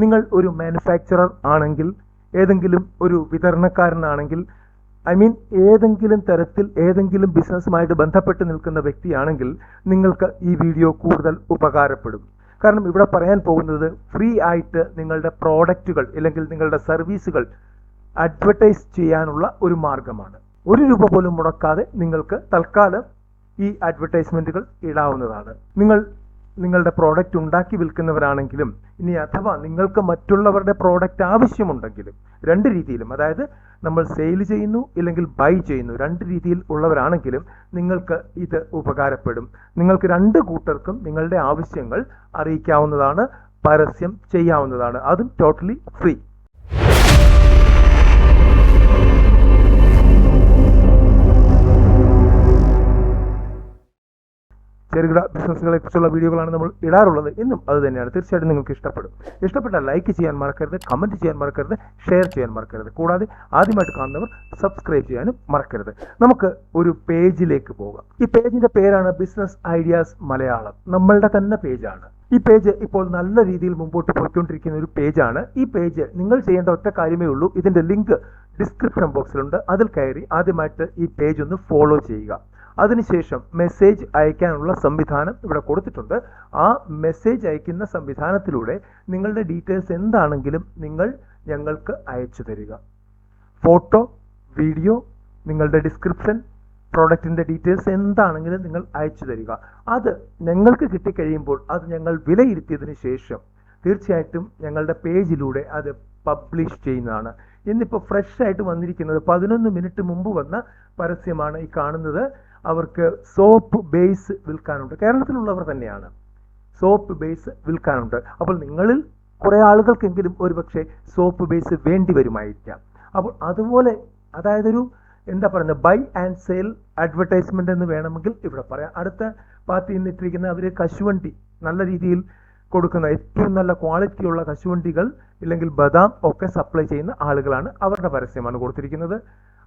നിങ്ങൾ ഒരു മാനുഫാക്ചറർ ആണെങ്കിൽ ഏതെങ്കിലും ഒരു വിതരണക്കാരനാണെങ്കിൽ ഐ മീൻ ഏതെങ്കിലും തരത്തിൽ ഏതെങ്കിലും ബിസിനസ്സുമായിട്ട് ബന്ധപ്പെട്ട് നിൽക്കുന്ന വ്യക്തിയാണെങ്കിൽ നിങ്ങൾക്ക് ഈ വീഡിയോ കൂടുതൽ ഉപകാരപ്പെടും. കാരണം ഇവിടെ പറയാൻ പോകുന്നത് ഫ്രീ ആയിട്ട് നിങ്ങളുടെ പ്രോഡക്റ്റുകൾ അല്ലെങ്കിൽ നിങ്ങളുടെ സർവീസുകൾ അഡ്വർടൈസ് ചെയ്യാനുള്ള ഒരു മാർഗമാണ്. ഒരു രൂപ പോലും മുടക്കാതെ നിങ്ങൾക്ക് തൽക്കാലം ഈ അഡ്വർടൈസ്മെന്റുകൾ ഇടാവുന്നതാണ്. നിങ്ങൾ നിങ്ങളുടെ പ്രോഡക്റ്റ് ഉണ്ടാക്കി വിൽക്കുന്നവരാണെങ്കിലും ഇനി അഥവാ നിങ്ങൾക്ക് മറ്റുള്ളവരുടെ പ്രോഡക്റ്റ് ആവശ്യമുണ്ടെങ്കിലും രണ്ട് രീതിയിലും അതായത് നമ്മൾ സെയിൽ ചെയ്യുന്നു ഇല്ലെങ്കിൽ ബൈ ചെയ്യുന്നു രണ്ട് രീതിയിൽ ഉള്ളവരാണെങ്കിലും നിങ്ങൾക്ക് ഇത് ഉപകാരപ്പെടും. നിങ്ങൾക്ക് രണ്ട് കൂട്ടർക്കും നിങ്ങളുടെ ആവശ്യങ്ങൾ അറിയിക്കാവുന്നതാണ് പരസ്യം ചെയ്യാവുന്നതാണ് അതും ടോട്ടലി ഫ്രീ ചെറുകിട ബിസിനസ്സുകളെ കുറിച്ചുള്ള വീഡിയോകളാണ് നമ്മൾ ഇടാറുള്ളത്. എന്നും അത് തന്നെയാണ്. തീർച്ചയായിട്ടും നിങ്ങൾക്ക് ഇഷ്ടപ്പെടും. ഇഷ്ടപ്പെട്ടാൽ ലൈക്ക് ചെയ്യാൻ മറക്കരുത് കമന്റ് ചെയ്യാൻ മറക്കരുത് ഷെയർ ചെയ്യാൻ മറക്കരുത്. കൂടാതെ ആദ്യമായിട്ട് കാണുന്നവർ സബ്സ്ക്രൈബ് ചെയ്യാനും മറക്കരുത്. നമുക്ക് ഒരു പേജിലേക്ക് പോകാം. ഈ പേജിന്റെ പേരാണ് ബിസിനസ് ഐഡിയാസ് മലയാളം. നമ്മളുടെ തന്നെ പേജാണ്. ഈ പേജ് ഇപ്പോൾ നല്ല രീതിയിൽ മുമ്പോട്ട് പോയിക്കൊണ്ടിരിക്കുന്ന ഒരു പേജാണ്. ഈ പേജ് നിങ്ങൾ ചെയ്യേണ്ട ഒറ്റ കാര്യമേ ഉള്ളൂ. ഇതിന്റെ ലിങ്ക് ഡിസ്ക്രിപ്ഷൻ ബോക്സിലുണ്ട് അതിൽ കയറി ആദ്യമായിട്ട് ഈ പേജ് ഒന്ന് ഫോളോ ചെയ്യുക. അതിനുശേഷം മെസ്സേജ് അയക്കാനുള്ള സംവിധാനം ഇവിടെ കൊടുത്തിട്ടുണ്ട്. ആ മെസ്സേജ് അയക്കുന്ന സംവിധാനത്തിലൂടെ നിങ്ങളുടെ ഡീറ്റെയിൽസ് എന്താണെങ്കിലും നിങ്ങൾ ഞങ്ങൾക്ക് അയച്ചു തരിക. ഫോട്ടോ വീഡിയോ നിങ്ങളുടെ ഡിസ്ക്രിപ്ഷൻ പ്രോഡക്റ്റിന്റെ ഡീറ്റെയിൽസ് എന്താണെങ്കിലും നിങ്ങൾ അയച്ചു തരിക. അത് ഞങ്ങൾക്ക് കിട്ടിക്കഴിയുമ്പോൾ അത് ഞങ്ങൾ വിലയിരുത്തിയതിന് ശേഷം തീർച്ചയായിട്ടും ഞങ്ങളുടെ പേജിലൂടെ അത് പബ്ലിഷ് ചെയ്യുന്നതാണ്. ഇന്നിപ്പോൾ ഫ്രഷ് ആയിട്ട് വന്നിരിക്കുന്നത് പതിനൊന്ന് മിനിറ്റ് മുമ്പ് വന്ന പരസ്യമാണ് ഈ കാണുന്നത്. അവർക്ക് സോപ്പ് ബേസ് വിൽക്കാനുണ്ട്. കേരളത്തിലുള്ളവർ തന്നെയാണ് സോപ്പ് ബേസ് വിൽക്കാനുണ്ട്. അപ്പോൾ നിങ്ങളിൽ കുറേ ആളുകൾക്കെങ്കിലും ഒരുപക്ഷെ സോപ്പ് ബേസ് വേണ്ടി വരുമായിരിക്കാം. അപ്പോൾ അതുപോലെ അതായത് ഒരു എന്താ പറയുന്നത് ബൈ ആൻഡ് സെയിൽ അഡ്വർടൈസ്മെന്റ് എന്ന് വേണമെങ്കിൽ ഇവിടെ പറയാം. അടുത്ത പാർട്ടി നിന്നിട്ടിരിക്കുന്ന അവർ കശുവണ്ടി നല്ല രീതിയിൽ കൊടുക്കുന്ന ഏറ്റവും നല്ല ക്വാളിറ്റിയുള്ള കശുവണ്ടികൾ ഇല്ലെങ്കിൽ ബദാം ഒക്കെ സപ്ലൈ ചെയ്യുന്ന ആളുകളാണ് അവരുടെ പരസ്യമാണ് കൊടുത്തിരിക്കുന്നത്.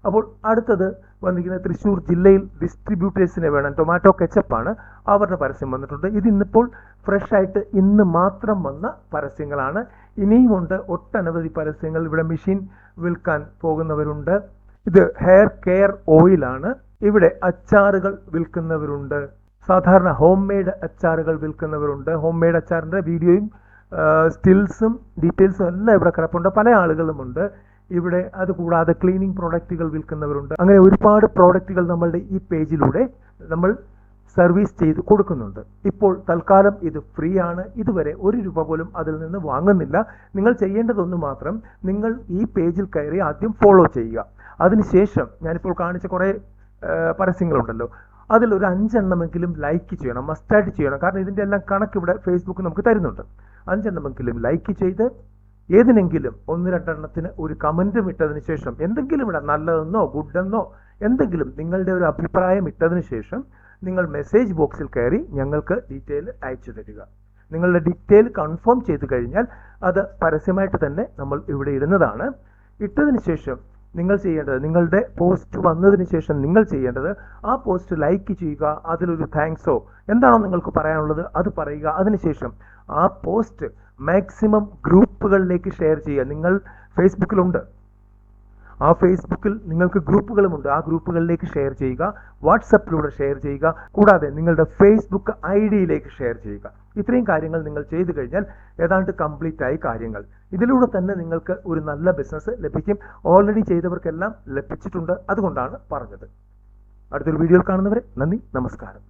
അപ്പോൾ അടുത്തത് വന്നിരിക്കുന്നത് തൃശ്ശൂർ ജില്ലയിൽ ഡിസ്ട്രിബ്യൂട്ടേഴ്സിനെ വേണം. ടൊമാറ്റോ കെച്ചപ്പാണ് അവരുടെ പരസ്യം വന്നിട്ടുണ്ട്. ഇത് ഇന്നിപ്പോൾ ഫ്രഷ് ആയിട്ട് ഇന്ന് മാത്രം വന്ന പരസ്യങ്ങളാണ്. ഇനിയുമുണ്ട് ഒട്ടനവധി പരസ്യങ്ങൾ. ഇവിടെ മെഷീൻ വിൽക്കാൻ പോകുന്നവരുണ്ട്. ഇത് ഹെയർ കെയർ ഓയിലാണ് ഇവിടെ അച്ചാറുകൾ വിൽക്കുന്നവരുണ്ട്. സാധാരണ ഹോം മെയ്ഡ് അച്ചാറുകൾ വിൽക്കുന്നവരുണ്ട്. ഹോം മെയ്ഡ് അച്ചാറിന്റെ വീഡിയോയും സ്റ്റിൽസും ഡീറ്റെയിൽസും എല്ലാം ഇവിടെ കിടപ്പുണ്ട്. പല ആളുകളുമുണ്ട്. ഇവിടെ അത് കൂടാതെ ക്ലീനിങ് പ്രോഡക്റ്റുകൾ വിൽക്കുന്നവരുണ്ട്. അങ്ങനെ ഒരുപാട് പ്രോഡക്റ്റുകൾ നമ്മളുടെ ഈ പേജിലൂടെ നമ്മൾ സർവീസ് ചെയ്ത് കൊടുക്കുന്നുണ്ട്. ഇപ്പോൾ തൽക്കാലം ഇത് ഫ്രീ ആണ്. ഇതുവരെ ഒരു രൂപ പോലും അതിൽ നിന്ന് വാങ്ങുന്നില്ല. നിങ്ങൾ ചെയ്യേണ്ടതൊന്നു മാത്രം നിങ്ങൾ ഈ പേജിൽ കയറി ആദ്യം ഫോളോ ചെയ്യുക. അതിനുശേഷം ഞാനിപ്പോൾ കാണിച്ച കുറേ പരസ്യങ്ങളുണ്ടല്ലോ. അതിൽ ഒരു അഞ്ചെണ്ണമെങ്കിലും ലൈക്ക് ചെയ്യണം. മസ്റ്റായിട്ട് ചെയ്യണം. കാരണം ഇതിന്റെ എല്ലാം കണക്ക് ഇവിടെ ഫേസ്ബുക്ക് നമുക്ക് തരുന്നുണ്ട്. അഞ്ചെണ്ണമെങ്കിലും ലൈക്ക് ചെയ്ത് ഏതിനെങ്കിലും ഒന്ന് രണ്ടെണ്ണത്തിന് ഒരു കമന്റും ഇട്ടതിന് ശേഷം എന്തെങ്കിലും ഇടാം നല്ലതെന്നോ ഗുഡെന്നോ എന്തെങ്കിലും നിങ്ങളുടെ ഒരു അഭിപ്രായം ഇട്ടതിന് ശേഷം നിങ്ങൾ മെസ്സേജ് ബോക്സിൽ കയറി ഞങ്ങൾക്ക് ഡീറ്റെയിൽ അയച്ചു തരിക. നിങ്ങളുടെ ഡീറ്റെയിൽ കൺഫേം ചെയ്ത് കഴിഞ്ഞാൽ അത് പരസ്യമായിട്ട് തന്നെ നമ്മൾ ഇവിടെ ഇടുന്നതാണ്. ഇട്ടതിന് ശേഷം നിങ്ങൾ ചെയ്യേണ്ടത് നിങ്ങളുടെ പോസ്റ്റ് വന്നതിന് ശേഷം നിങ്ങൾ ചെയ്യേണ്ടത് ആ പോസ്റ്റ് ലൈക്ക് ചെയ്യുക അതിലൊരു താങ്ക്സോ എന്താണോ നിങ്ങൾക്ക് പറയാനുള്ളത് അത് പറയുക. അതിനുശേഷം ആ പോസ്റ്റ് മാക്സിമം ഗ്രൂപ്പുകളിലേക്ക് ഷെയർ ചെയ്യുക. നിങ്ങൾ ഫേസ്ബുക്കിലുണ്ട്. ആ ഫേസ്ബുക്കിൽ നിങ്ങൾക്ക് ഗ്രൂപ്പുകളുമുണ്ട്. ആ ഗ്രൂപ്പുകളിലേക്ക് ഷെയർ ചെയ്യുക. വാട്സപ്പിലൂടെ ഷെയർ ചെയ്യുക. കൂടാതെ നിങ്ങളുടെ ഫേസ്ബുക്ക് ഐ ഡിയിലേക്ക് ഷെയർ ചെയ്യുക. ഇത്രയും കാര്യങ്ങൾ നിങ്ങൾ ചെയ്തു കഴിഞ്ഞാൽ ഏതാണ്ട് കംപ്ലീറ്റ് ആയി കാര്യങ്ങൾ. ഇതിലൂടെ തന്നെ നിങ്ങൾക്ക് ഒരു നല്ല ബിസിനസ് ലഭിക്കും. ഓൾറെഡി ചെയ്തവർക്കെല്ലാം ലഭിച്ചിട്ടുണ്ട്. അതുകൊണ്ടാണ് പറഞ്ഞത്. അടുത്തൊരു വീഡിയോയിൽ കാണുന്നവരെ നന്ദി. നമസ്കാരം.